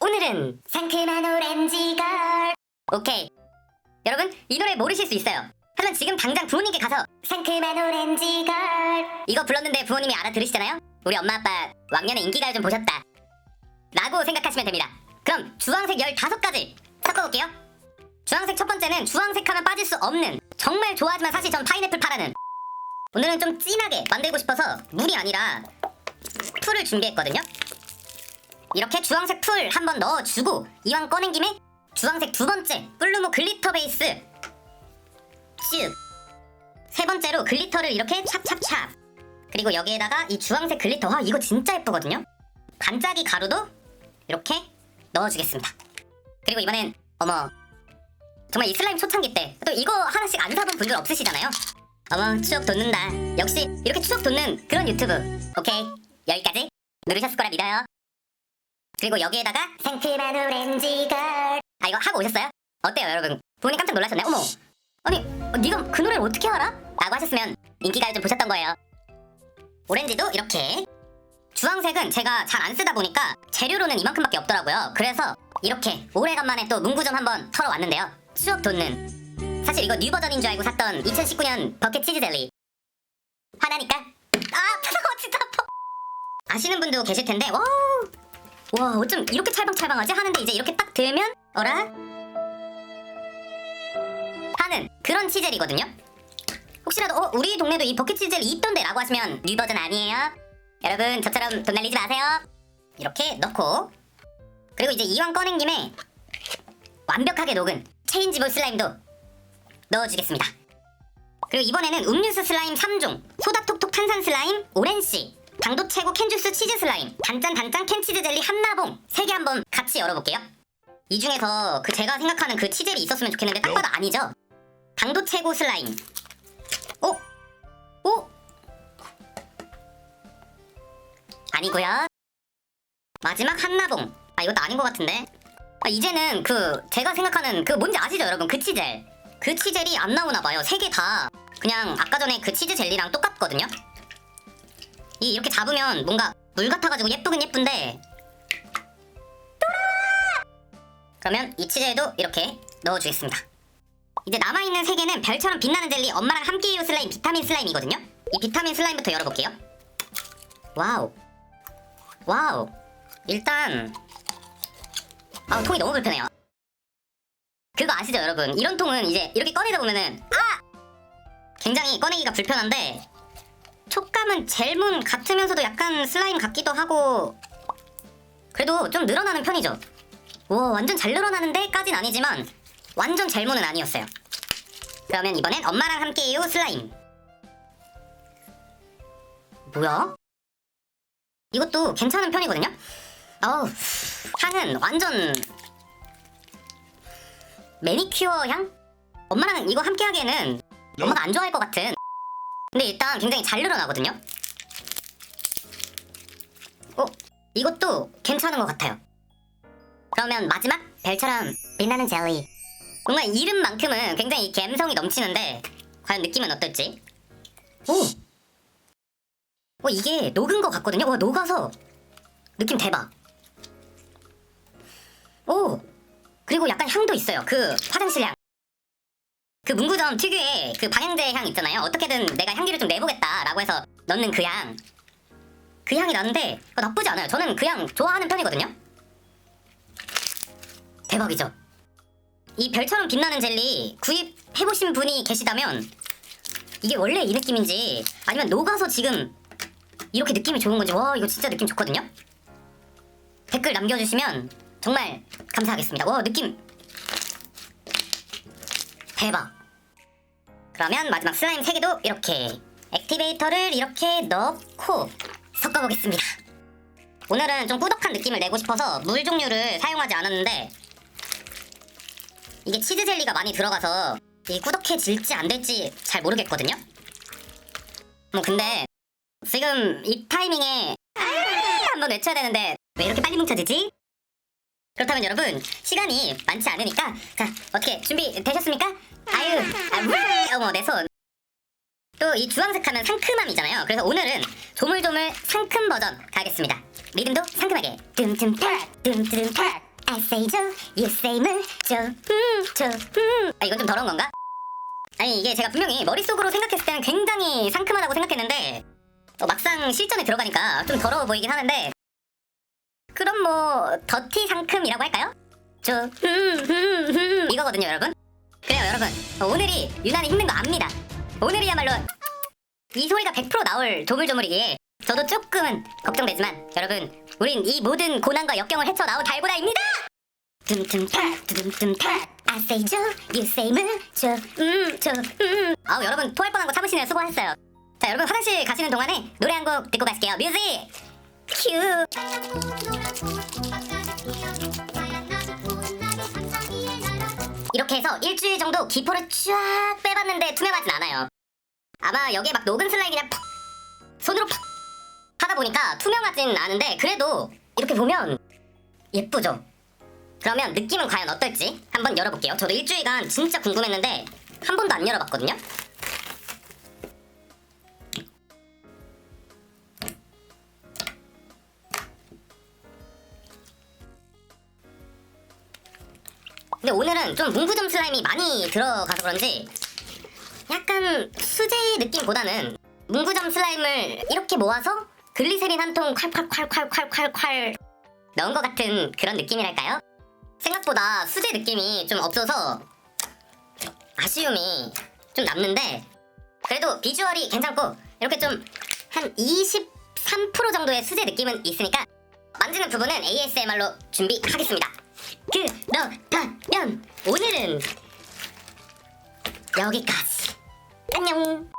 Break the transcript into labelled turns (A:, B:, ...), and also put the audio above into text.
A: 오늘은 상큼한 오렌지 걸. 오케이. 여러분 이 노래 모르실 수 있어요. 하지만 지금 당장 부모님께 가서 상큼한 오렌지 걸. 이거 불렀는데 부모님이 알아들으시잖아요? 우리 엄마 아빠 왕년에 인기가요 좀 보셨다. 라고 생각하시면 됩니다. 그럼 주황색 15가지 섞어볼게요. 주황색 첫 번째는 주황색 하면 빠질 수 없는 정말 좋아하지만 사실 전 파인애플 파라는 오늘은 좀 진하게 만들고 싶어서 물이 아니라 풀을 준비했거든요 이렇게 주황색 풀 한 번 넣어주고 이왕 꺼낸 김에 주황색 두 번째 플루모 글리터 베이스 쭉. 세 번째로 글리터를 이렇게 찹찹찹. 그리고 여기에다가 이 주황색 글리터. 와 이거 진짜 예쁘거든요. 반짝이 가루도 이렇게 넣어주겠습니다. 그리고 이번엔 어머 정말 이 슬라임 초창기 때 또 이거 하나씩 안 사본 분들 없으시잖아요. 어머 추억 돋는다. 역시 이렇게 추억 돋는 그런 유튜브. 오케이 여기까지 누르셨을 거라 믿어요. 그리고 여기에다가 생크만 오렌지 걸. 아 이거 하고 오셨어요? 어때요 여러분? 부모님 깜짝 놀라셨네. 어머 아니 어, 네가 그 노래를 어떻게 알아? 라고 하셨으면 인기가요 좀 보셨던 거예요. 오렌지도 이렇게 주황색은 제가 잘 안 쓰다 보니까 재료로는 이만큼밖에 없더라고요. 그래서 이렇게 오래간만에 또 문구 좀 한번 털어왔는데요. 추억 돋는 사실 이거 뉴 버전인 줄 알고 샀던 2019년 버켓 치즈 젤리 하나니까 아 진짜 아파 아시는 분도 계실 텐데 와, 와 어쩜 이렇게 찰방찰방하지 하는데 이제 이렇게 딱 들면 어라 하는 그런 치젤이거든요. 혹시라도 어, 우리 동네도 이 버킷 치젤 있던데 라고 하시면 뉴 버전 아니에요. 여러분 저처럼 돈 날리지 마세요. 이렇게 넣고 그리고 이제 이왕 꺼낸 김에 완벽하게 녹은 체인지볼 슬라임도 넣어주겠습니다. 그리고 이번에는 음료수 슬라임 3종 소다톡톡 탄산 슬라임 오렌지 당도 최고 캔주스 치즈 슬라임 단짠 단짠 캔치즈 젤리 한나봉 세개 한번 같이 열어볼게요. 이 중에서 그 제가 생각하는 그 치젤이 있었으면 좋겠는데 딱 봐도 아니죠? 당도 최고 슬라임. 오, 오, 아니고요. 마지막 한나봉. 아 이것도 아닌 것 같은데. 아, 이제는 그 제가 생각하는 그 뭔지 아시죠 여러분? 그 치젤. 그 치젤이 안 나오나 봐요. 세 개 다 그냥 아까 전에 그 치즈 젤리랑 똑같거든요. 이 이렇게 잡으면 뭔가 물 같아가지고 예쁘긴 예쁜데. 그러면 이 치즈에도 이렇게 넣어주겠습니다. 이제 남아있는 세 개는 별처럼 빛나는 젤리 엄마랑 함께해요 슬라임 비타민 슬라임이거든요. 이 비타민 슬라임부터 열어볼게요. 와우. 와우. 일단 아 통이 너무 불편해요. 그거 아시죠 여러분? 이런 통은 이제 이렇게 꺼내다 보면은 아! 굉장히 꺼내기가 불편한데 촉감은 젤문 같으면서도 약간 슬라임 같기도 하고 그래도 좀 늘어나는 편이죠. 와 완전 잘 늘어나는데 까진 아니지만 완전 젤문은 아니었어요. 그러면 이번엔 엄마랑 함께해요 슬라임. 뭐야? 이것도 괜찮은 편이거든요. 어우 향은 완전 매니큐어 향? 엄마랑 이거 함께 하기에는 엄마가 안 좋아할 것 같은. 근데 일단 굉장히 잘 늘어나거든요. 어 이것도 괜찮은 것 같아요. 그러면 마지막 별처럼 빛나는 젤리. 뭔가 이름만큼은 굉장히 감성이 넘치는데 과연 느낌은 어떨지? 오, 어 이게 녹은 것 같거든요. 와 녹아서 느낌 대박. 오, 그리고 약간 향도 있어요. 그 화장실 향. 그 문구점 특유의 그 방향제 향 있잖아요. 어떻게든 내가 향기를 좀 내보겠다라고 해서 넣는 그 향. 그 향이 나는데 어, 나쁘지 않아요. 저는 그 향 좋아하는 편이거든요. 대박이죠. 이 별처럼 빛나는 젤리 구입해보신 분이 계시다면 이게 원래 이 느낌인지 아니면 녹아서 지금 이렇게 느낌이 좋은 건지 와 이거 진짜 느낌 좋거든요. 댓글 남겨주시면 정말 감사하겠습니다. 와 느낌 대박. 그러면 마지막 슬라임 3개도 이렇게 액티베이터를 이렇게 넣고 섞어보겠습니다. 오늘은 좀 꾸덕한 느낌을 내고 싶어서 물 종류를 사용하지 않았는데 이게 치즈 젤리가 많이 들어가서 이 꾸덕해질지 안 될지 잘 모르겠거든요. 뭐 근데 지금 이 타이밍에 아, 한번 외쳐야 되는데 왜 이렇게 빨리 뭉쳐지지? 그렇다면 여러분 시간이 많지 않으니까 자 어떻게 준비 되셨습니까? 아유 아, 왜? 어머 내 손 또 이 주황색 하면 상큼함이잖아요. 그래서 오늘은 조물조물 상큼 버전 가겠습니다. 리듬도 상큼하게 둠둠탁 둠둠탁 I say 조, you say 물, 조, 음, 조, 음. 아 이건 좀 더러운 건가? 아니 이게 제가 분명히 머릿속으로 생각했을 때는 굉장히 상큼하다고 생각했는데 어, 막상 실전에 들어가니까 좀 더러워 보이긴 하는데 뭐 더티 상큼이라고 할까요? 저 음, 음, 음. 이거거든요 여러분. 그래요 여러분. 어, 오늘이 유난히 힘든 거 압니다. 오늘이야말로 이 소리가 100% 나올 조물조물이기에 저도 조금은 걱정되지만 여러분 우린 이 모든 고난과 역경을 헤쳐나온 달고나입니다! I say 조 you say 물조음조음. 아우 여러분 토할 뻔한 거 참으시네요 수고하셨어요. 자 여러분 화장실 가시는 동안에 노래 한 곡 듣고 가실게요. 뮤직 큐 이렇게 해서 일주일 정도 기포를 쫙 빼봤는데 투명하진 않아요. 아마 여기에 막 녹은 슬라임 그냥 푹 손으로 푹 하다 보니까 투명하진 않은데 그래도 이렇게 보면 예쁘죠? 그러면 느낌은 과연 어떨지 한번 열어볼게요. 저도 일주일간 진짜 궁금했는데 한 번도 안 열어봤거든요. 좀 문구점 슬라임이 많이 들어가서 그런지 약간 수제 느낌보다는 문구점 슬라임을 이렇게 모아서 글리세린 한 통 콸콸콸콸콸콸콸 넣은 것 같은 그런 느낌이랄까요? 생각보다 수제 느낌이 좀 없어서 아쉬움이 좀 남는데 그래도 비주얼이 괜찮고 이렇게 좀 한 23% 정도의 수제 느낌은 있으니까 만지는 부분은 ASMR로 준비하겠습니다. 그렇다면 오늘은 여기까지. 안녕.